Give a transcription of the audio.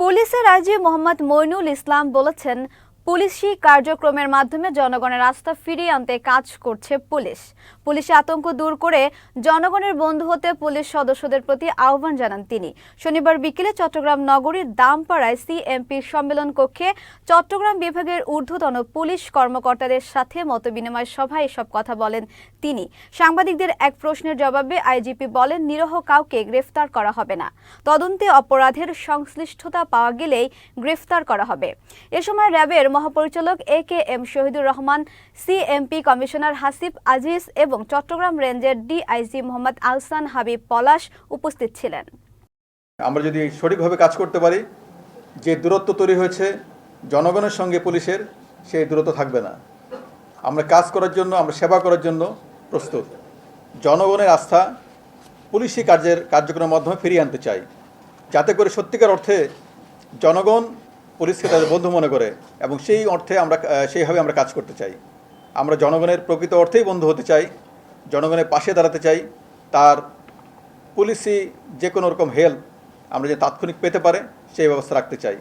পুলিশের আইজি মোহাম্মদ মইনুল ইসলাম বলেছেন পুলিশি কার্যক্রমের মাধ্যমে জনগণের আস্থা ফিরিয়ে আনতে কাজ করছে পুলিশ। পুলিশে আতঙ্ক দূর করে জনগণের বন্ধু হতে পুলিশ সদস্যদের প্রতি আহ্বান জানান তিনি। শনিবার বিকেলে চট্টগ্রাম নগরীর দামপাড়ায় সিএমপির সম্মেলন কক্ষে চট্টগ্রাম বিভাগের ঊর্ধ্বতন পুলিশ কর্মকর্তাদের সাথে মতবিনিময় সভায় এসব কথা বলেন তিনি। সাংবাদিকদের এক প্রশ্নের জবাবে আইজিপি বলেন, নিরহ কাউকে গ্রেফতার করা হবে না। তদন্তে অপরাধের সংশ্লিষ্টতা পাওয়া গেলেই গ্রেফতার করা হবে। এ সময় র্যাবের মহাপরিচালক A K M Shahidur Rahman CMP commissioner Hasib Aziz এবং চট্টগ্রাম রেঞ্জের ডিআইজি মোহাম্মদ আহসান হাবিব পলাশ উপস্থিত ছিলেন। আমরা যদি সঠিকভাবে কাজ করতে পারি, যে দূরত্ব তৈরি হয়েছে জনগণের সঙ্গে পুলিশের, সেই দূরত্ব থাকবে না। আমরা কাজ করার জন্য, আমরা সেবা করার জন্য প্রস্তুত। জনগণের আস্থা পুলিশি কার্যের কার্যক্রমের মাধ্যমে ফিরিয়ে আনতে চাই। যাতে করে সত্যিকার অর্থে জনগণ পুলিশকে তাদের বন্ধু মনে করে এবং সেই অর্থে আমরা সেইভাবে আমরা কাজ করতে চাই। আমরা জনগণের প্রকৃত অর্থেই বন্ধু হতে চাই, জনগণের পাশে দাঁড়াতে চাই। তার পুলিশি যে কোনো রকম হেল্প আমরা যে তাৎক্ষণিক পেতে পারে, সেই ব্যবস্থা রাখতে চাই।